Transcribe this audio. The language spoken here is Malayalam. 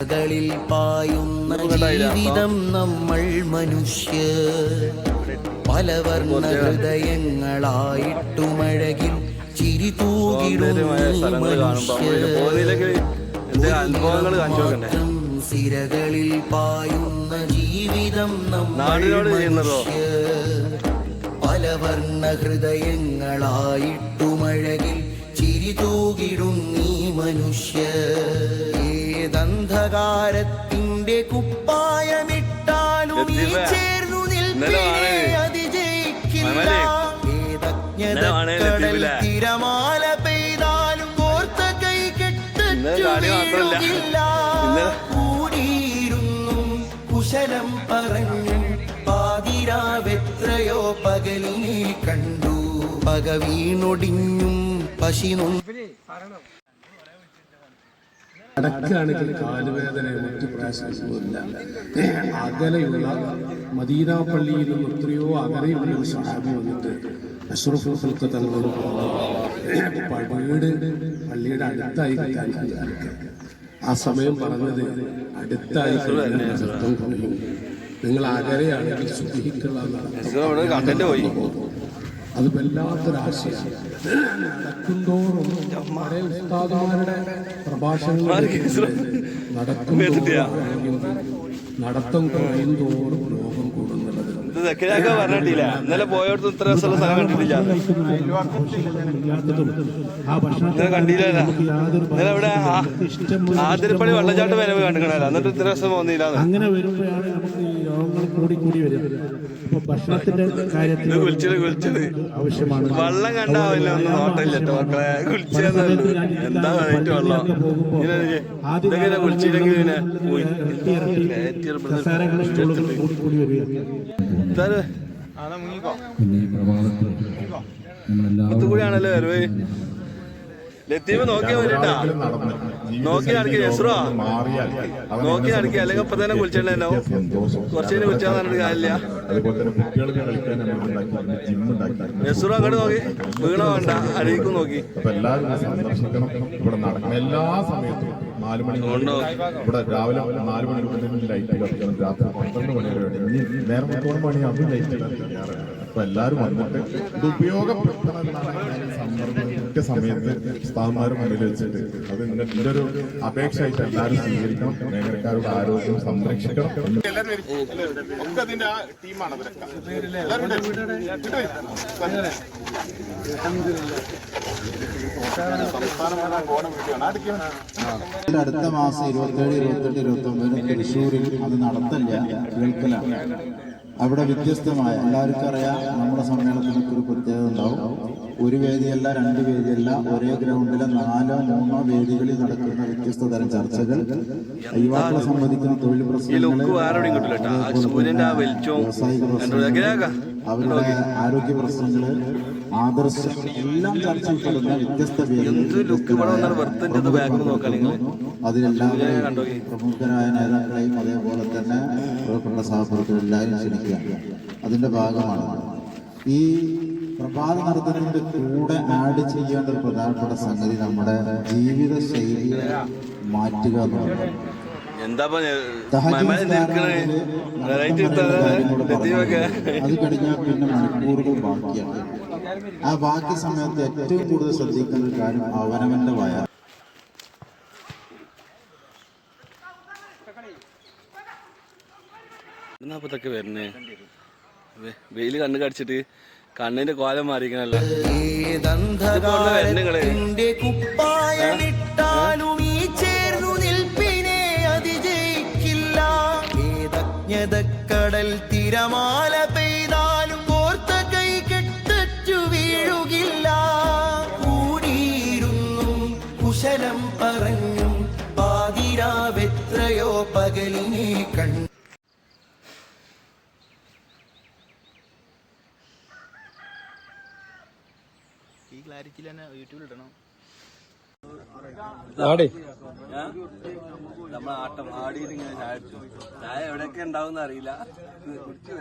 കളിൽ പായുന്ന ജീവിതം നമ്മൾ മനുഷ്യർ പലവർണ ഹൃദയങ്ങളായിട്ടുമഴകിൽ ചിരി മാത്രം സിരകളിൽ പായുന്ന ജീവിതം നമ്മൾ പല വർണ ഹൃദയങ്ങളായിട്ടുമഴകിൽ ചിരി തൂകിടുന്നീ മനുഷ്യ. ഏതന്ധകാരത്തിന്റെ കുപ്പായമിട്ടാലും ചേർന്നു വാണേ. അതിജയിക്കില്ല. മമലേ, ഏതജ്ഞത ഇന്നലെ വാണേ കടൽ ലത്തീഫിലെ. തിരമാല പെയ്താലും കോർത്ത കൈ കെട്ടില്ല കൂടിയിരുന്നും കുശലം പറഞ്ഞു പാതിരാവെത്രയോ പകലിനെ കണ്ടു. പകവീണൊടിഞ്ഞും പശി നൊന്തും അടക്കാണെങ്കിൽ കാലുവേദന മറ്റു പ്രയാസമൊന്നുമില്ല അകലെയുള്ള മദീന പള്ളിയിൽ നിന്ന് എത്രയോ അകലെയുള്ള ഒരു സഹാബി വന്നിട്ട് അഷ്റഫുൽ ഖൽഖ് തങ്ങളോട് വീട് പള്ളിയുടെ അടുത്തായി ആ സമയം പറഞ്ഞത് അടുത്തായി നിങ്ങൾ അകലെയാണെങ്കിൽ പോയി. അത് വല്ലാത്തൊരാശയാണ്. നടക്കുന്തോറും നമ്മുടെ ഉസ്താദുമാരുടെ പ്രഭാഷണങ്ങൾ നടക്കുന്തോറും നടത്തം കുറയും തോറും ലോകം കൂടുന്നുള്ളത്. ഇത് തെക്കിനാക്ക പറഞ്ഞിട്ടില്ല. ഇന്നലെ പോയോടത്ത് ഇത്ര ദിവസമുള്ള സ്ഥലം കണ്ടിട്ടില്ല. കണ്ടില്ല ഇന്നലെ ഇവിടെ ആതിരപ്പള്ളി വെള്ളച്ചാട്ടം വരവ് കണ്ടിക്കണല്ലോ എന്നിട്ട് ഇത്ര ദിവസം തോന്നിയില്ല അങ്ങനെ വരുമ്പോഴാണ് നമുക്ക് രോഗങ്ങൾ കൂടി കൂടി വരും അപ്പൊ ഭക്ഷണത്തിന്റെ കാര്യത്തിൽ ആവശ്യമാണ് വെള്ളം കണ്ടാവില്ല. കസേരകളും സ്റ്റൂളുകളും കൂടി കൂടി വരിക നമ്മളെല്ലാവരും ലത്തീഫ് നോക്കിയാ മതിട്ടാ നോക്കി നടക്കി യസ്രോ നോക്കി നടക്കി അല്ലെങ്കിൽ ഇപ്പൊ തന്നെ കുളിച്ചിട്ടുണ്ടല്ലോ കുറച്ചു കഴിഞ്ഞ് കുളിച്ചാൽ പറഞ്ഞിട്ട് കാര്യമില്ല. യസ്രോ അങ്ങോട്ട് നോക്കി. വീണ വേണ്ട. അരീക്കും നോക്കി. എല്ലാ സമയത്തും നാല് മണി മുതൽ ഇവിടെ രാവിലെ നാല് മണി ലൈറ്റ് കത്തിക്കണം രാത്രി പന്ത്രണ്ട് മണി വരെ ഇനി നേരം പത്തോളം മണി അതും ലൈറ്റ് കത്തിക്കാറ് അപ്പൊ എല്ലാവരും വന്നിട്ട് ഇത് ഉപയോഗപ്പെടുത്തണം എന്നാണ് ഞാൻ സന്ദർഭം കൃത്യസമയത്ത് സ്ഥാപന്മാർ മുന്നിൽ വെച്ചിട്ട് അത് എന്റെ ഒരു അപേക്ഷയായിട്ട് എല്ലാവരും സ്വീകരിക്കണം. മേഖലക്കാരുടെ ആരോഗ്യം സംരക്ഷിക്കണം. അടുത്ത മാസം ഇരുപത്തേഴ് ഇരുപത്തെട്ട് ഇരുപത്തി ഒമ്പതിന് തൃശ്ശൂരിൽ അത് നടത്തില്ല കേൾക്കലാണ് അവിടെ വ്യത്യസ്തമായ എല്ലാവർക്കും അറിയാം നമ്മുടെ സമ്മേളനത്തിനൊക്കെ ഒരു പ്രത്യേകത ഉണ്ടാവും. ഒരു വേദിയല്ല രണ്ട് വേദിയല്ല ഒരേ ഗ്രൗണ്ടിലെ നാലോ മൂന്നോ വേദികളിൽ നടക്കുന്ന വ്യത്യസ്ത തരം ചർച്ചകൾ. യുവാക്കളെ സംബന്ധിക്കുന്ന തൊഴിൽ പ്രശ്നങ്ങൾ? അവരുടെ ആരോഗ്യ പ്രശ്നങ്ങൾ ആദർശം എല്ലാം ചർച്ചയിൽപ്പെടുന്ന വ്യത്യസ്ത എന്ത് look ഇവിടെ വന്നാൽ വെറുതെ ഇത് back ന്ന് നോക്കാം നിങ്ങൾ. അതിലെല്ലാവരെയും പ്രമുഖരായ നേതാക്കളെയും അതേപോലെ തന്നെ പ്രിയപ്പെട്ട സഹപ്രവർത്തകരെല്ലാവരും ക്ഷണിക്കുക. അതിന്റെ ഭാഗമാണ്. ഈ പ്രഭാത നടത്തത്തിന്റെ കൂടെ ആഡ് ചെയ്യേണ്ട ഒരു പ്രധാനപ്പെട്ട സംഗതി നമ്മുടെ ജീവിത ശൈലിയെ മാറ്റുക എന്താ അത് കഴിഞ്ഞാൽ പിന്നെ മണിക്കൂറുകൾ ബാക്കിയാണ് ആ ബാക്കി സമയത്ത് ഏറ്റവും കൂടുതൽ ശ്രദ്ധിക്കുന്ന ഒരു കാര്യം അവനവന്റെ വയർ വരുന്നേ വെയിൽ കണ്ണു കടിച്ചിട്ട് കണ്ണിന്റെ കോലം മാറിക്കണല്ലോ കുപ്പായമിട്ടാലും ഈ ചേർന്നു നിൽപ്പിനെ അതിജയിക്കില്ല. ഏതജ്ഞതക്കടൽ തിരമാല പെയ്താലും കോർത്ത കൈ കെട്ടു വീഴുകില്ല. കൂടിയിരുന്നും കുശലം പറഞ്ഞും പാതിരാവെത്രയോ പകലിനെ കണ്ടു ഈ ക്ലാരിറ്റിയിൽ തന്നെ യൂട്യൂബിൽ ഇടണം. നമ്മളെ ആട്ടം ആടിയിട്ട് ഇങ്ങനെ ചായ അടിച്ചു ചായ എവിടെയൊക്കെ ഉണ്ടാവും അറിയില്ല. കുടിച്ചു